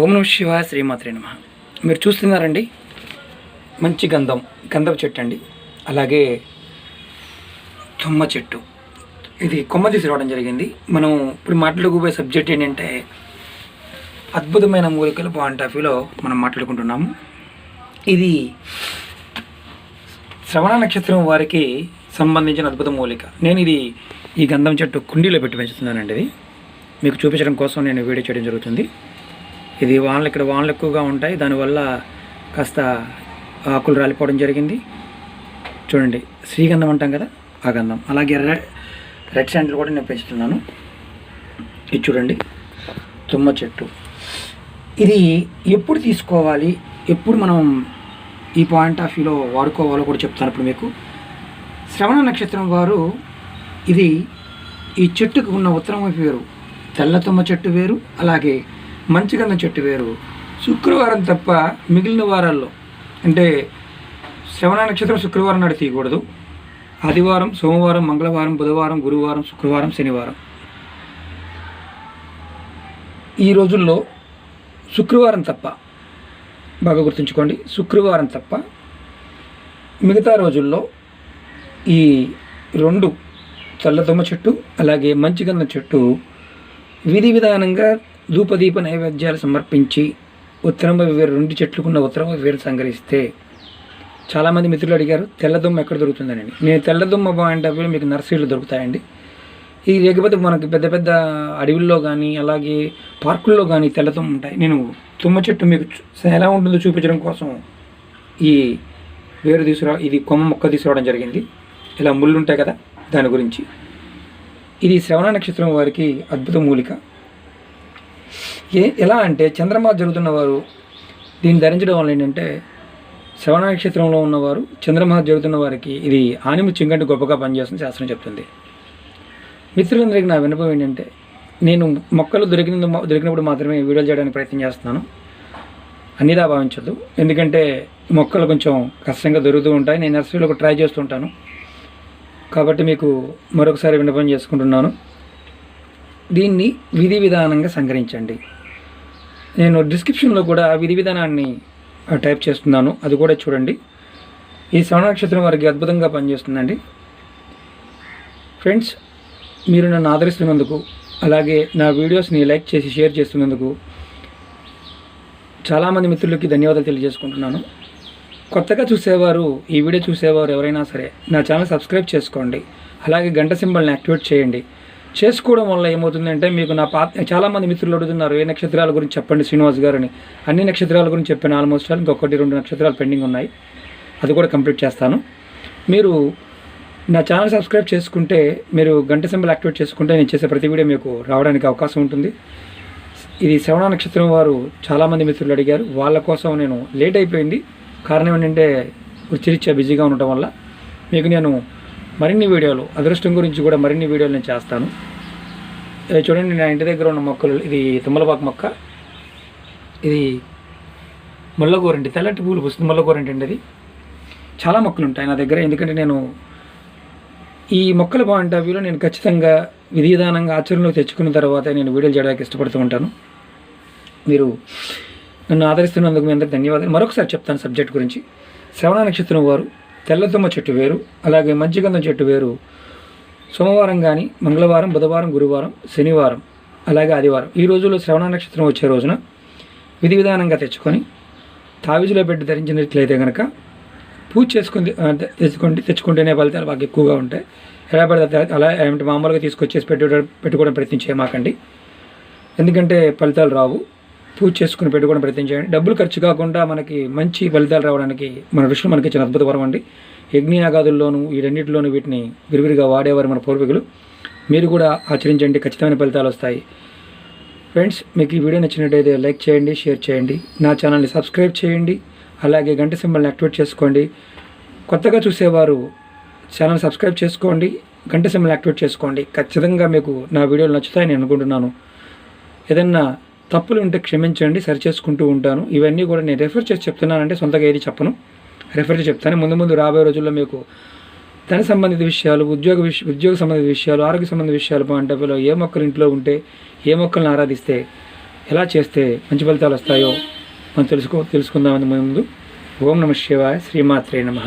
ఓం నమ శివాయ శ్రీమాత్రే నమ. మీరు చూస్తున్నారండి? మంచి గంధం గంధపు చెట్టు అండి. అలాగే తుమ్మ చెట్టు. ఇది కొమ్మ తీసి రావడం జరిగింది. మనం ఇప్పుడు మాట్లాడుకోబోయే సబ్జెక్ట్ ఏంటంటే అద్భుతమైన మూలికలు పాయింట్ ఆఫ్ వ్యూలో మనం మాట్లాడుకుంటున్నాము. ఇది శ్రవణ నక్షత్రం వారికి సంబంధించిన అద్భుత మూలిక. నేను ఇది ఈ గంధం చెట్టు కుండీలో పెట్టి పెంచుతున్నానండి ఇది. మీకు చూపించడం కోసం నేను వీడియో చేయడం జరుగుతుంది. ఇది వానలు ఇక్కడ వానలు ఎక్కువగా ఉంటాయి. దానివల్ల కాస్త ఆకులు రాలిపోవడం జరిగింది. చూడండి శ్రీగంధం అంటాం కదా ఆ గంధం. అలాగే రెడ్ రెడ్ శాండిల్ కూడా నేను పెంచుతున్నాను. ఇది చూడండి తుమ్మ చెట్టు. ఇది ఎప్పుడు తీసుకోవాలి? ఎప్పుడు మనం ఈ పాయింట్ ఆఫ్ వ్యూలో వాడుకోవాలో కూడా చెప్తాను ఇప్పుడు మీకు. శ్రవణ నక్షత్రం వారు ఇది ఈ చెట్టుకు ఉన్న ఉత్తరం వైపు వేరు. తెల్ల తుమ్మ చెట్టు వేరు అలాగే మంచిగంధం చెట్టు వేరు. శుక్రవారం తప్ప మిగిలిన వారాల్లో అంటే శ్రవణ నక్షత్రం శుక్రవారం నాడు తీయకూడదు. ఆదివారం సోమవారం మంగళవారం బుధవారం గురువారం శుక్రవారం శనివారం. ఈ రోజుల్లో శుక్రవారం తప్ప బాగా గుర్తుంచుకోండి శుక్రవారం తప్ప మిగతా రోజుల్లో ఈ రెండు తెల్లదొమ్మ చెట్టు అలాగే మంచిగన్న చెట్టు విధి విధానంగా ధూపదీప నైవేద్యాలు సమర్పించి ఉత్తరం వేరు రెండు చెట్లుకున్న ఉత్తరం వేరు సంగ్రహిస్తే చాలామంది మిత్రులు అడిగారు తెల్లదుమ్మ ఎక్కడ దొరుకుతుందని? నేను తెల్లదుమ్మ బాగుంటే మీకు నర్సరీలు దొరుకుతాయండి. ఇది లేకపోతే మనకి పెద్ద పెద్ద అడవుల్లో కానీ అలాగే పార్కుల్లో కానీ తెల్లదుమ్మ ఉంటాయి. నేను తుమ్మ చెట్టు మీకు ఎలా ఉంటుందో చూపించడం కోసం ఈ వేరు తీసుకురా ఇది కొమ్మ మొక్క తీసుకురావడం జరిగింది. ఇలా ముళ్ళు ఉంటాయి కదా దాని గురించి. ఇది శ్రవణ నక్షత్రం వారికి అద్భుత మూలిక. ఏ ఎలా అంటే చంద్రమాస జరుగుతున్న వారు దీన్ని ధరించడం వల్ల ఏంటంటే శ్రవణ నక్షత్రంలో ఉన్నవారు చంద్రమాస జరుగుతున్న వారికి ఇది ఆనిముత్యం కంటే గొప్పగా పనిచేస్తుంది శాస్త్రం చెప్తుంది. మిత్రులందరికీ నా వినపం ఏంటంటే నేను మొక్కలు దొరికిన దొరికినప్పుడు మాత్రమే వీడియోలు చేయడానికి ప్రయత్నం చేస్తున్నాను. అన్నిదా భావించదు ఎందుకంటే మొక్కలు కొంచెం కష్టంగా దొరుకుతూ ఉంటాయి. నేను నర్సరీలో ట్రై చేస్తుంటాను కాబట్టి మీకు మరొకసారి విన్నపం చేసుకుంటున్నాను. దీన్ని విధి విధానంగా సంగ్రహించండి. నేను డిస్క్రిప్షన్లో కూడా విధి విధానాన్ని టైప్ చేస్తున్నాను. అది కూడా చూడండి. ఈ శ్రవణ నక్షత్రం వారికి అద్భుతంగా పనిచేస్తుందండి. ఫ్రెండ్స్ మీరు నన్ను ఆదరిస్తున్నందుకు అలాగే నా వీడియోస్ని లైక్ చేసి షేర్ చేస్తున్నందుకు చాలామంది మిత్రులకి ధన్యవాదాలు తెలియజేసుకుంటున్నాను. కొత్తగా చూసేవారు ఈ వీడియో చూసేవారు ఎవరైనా సరే నా ఛానల్ సబ్స్క్రైబ్ చేసుకోండి. అలాగే గంట సింబల్ని యాక్టివేట్ చేయండి. చేసుకోవడం వల్ల ఏమవుతుందంటే మీకు నా పాత చాలామంది మిత్రులు అడుగుతున్నారు ఏ నక్షత్రాల గురించి చెప్పండి శ్రీనివాస్ గారని. అన్ని నక్షత్రాల గురించి చెప్పాను ఆల్మోస్ట్ ఆల్ ఇంకొకటి రెండు నక్షత్రాలు పెండింగ్ ఉన్నాయి. అది కూడా కంప్లీట్ చేస్తాను. మీరు నా ఛానల్ సబ్స్క్రైబ్ చేసుకుంటే మీరు గంట సింబల్ యాక్టివేట్ చేసుకుంటే నేను చేసే ప్రతి వీడియో మీకు రావడానికి అవకాశం ఉంటుంది. ఇది శ్రవణ నక్షత్రం వారు చాలామంది మిత్రులు అడిగారు. వాళ్ళ కోసం నేను లేట్ అయిపోయింది. కారణం ఏంటంటే వృత్తిరీత్యా బిజీగా ఉండటం వల్ల. మీకు నేను మరిన్ని వీడియోలు అదృష్టం గురించి కూడా మరిన్ని వీడియోలు నేను చేస్తాను. చూడండి నా ఇంటి దగ్గర ఉన్న మొక్కలు ఇది తుమ్మలపాకు మొక్క. ఇది ముల్లగూరండి తెల్లటి పూలు పుస్తుంది ముల్లగూరండి అండి అది. చాలా మొక్కలు ఉంటాయి నా దగ్గర ఎందుకంటే నేను ఈ మొక్కల పాయింట్ ఆఫ్ వ్యూలో నేను ఖచ్చితంగా విధి విధానంగా ఆచరణలోకి తెచ్చుకున్న తర్వాత నేను వీడియోలు చేయడానికి ఇష్టపడుతూ ఉంటాను. మీరు నన్ను ఆదరిస్తున్నందుకు మీ అందరికీ ధన్యవాదాలు. మరొకసారి చెప్తాను సబ్జెక్ట్ గురించి. శ్రవణ నక్షత్రం వారు తెల్లతుమ్మ చెట్టు వేరు అలాగే మంచిగంధం చెట్టు వేరు. సోమవారం కానీ మంగళవారం బుధవారం గురువారం శనివారం అలాగే ఆదివారం. ఈ రోజుల్లో శ్రవణ నక్షత్రం వచ్చే రోజున విధి విధానంగా తెచ్చుకొని తావిజులో పెట్టి ధరించినట్లయితే కనుక పూజ చేసుకుని తెచ్చుకుంటే తెచ్చుకోండి తెచ్చుకుంటేనే ఫలితాలు బాగా ఎక్కువగా ఉంటాయి. ఎలా పడితే అలా ఏమిటి మామూలుగా తీసుకొచ్చేసి పెట్టు పెట్టుకోవడం ప్రయత్నించే మాకండి. ఎందుకంటే ఫలితాలు రావు. పూజ చేసుకుని పెట్టుకోవడం ప్రయత్నం చేయండి. డబ్బులు ఖర్చు కాకుండా మనకి మంచి ఫలితాలు రావడానికి మన ఋషులు మనకి ఇచ్చిన అద్భుత వరం అండి. యజ్ఞయాగాదుల్లోనూ ఈ రెండింటిలోనూ వీటిని విరివిరిగా వాడేవారు మన పూర్వీకులు. మీరు కూడా ఆచరించండి ఖచ్చితమైన ఫలితాలు వస్తాయి. ఫ్రెండ్స్ మీకు ఈ వీడియో నచ్చినట్టయితే లైక్ చేయండి షేర్ చేయండి. నా ఛానల్ని సబ్స్క్రైబ్ చేయండి. అలాగే గంట సింబల్ని యాక్టివేట్ చేసుకోండి. కొత్తగా చూసేవారు ఛానల్ సబ్స్క్రైబ్ చేసుకోండి గంట సింబల్ యాక్టివేట్ చేసుకోండి. ఖచ్చితంగా మీకు నా వీడియోలు నచ్చుతాయని నేను అనుకుంటున్నాను. ఏదన్నా తప్పులు ఉంటే క్షమించండి సరి చేసుకుంటూ ఉంటాను. ఇవన్నీ కూడా నేను రెఫర్ చేసి చెప్తున్నానంటే సొంతగా ఏది చెప్పను. రెఫర్ చేసి చెప్తాను. ముందు ముందు రాబోయే రోజుల్లో మీకు ధన సంబంధిత విషయాలు ఉద్యోగ విష ఉద్యోగ సంబంధిత విషయాలు ఆరోగ్య సంబంధిత విషయాలు పాయింట్ ఏ మొక్కలు ఇంట్లో ఉంటే ఏ మొక్కలను ఆరాధిస్తే ఎలా చేస్తే మంచి ఫలితాలు వస్తాయో మనం తెలుసుకో తెలుసుకుందామని ముందు. ఓం నమ శివాయ శ్రీమాత్రే నమః.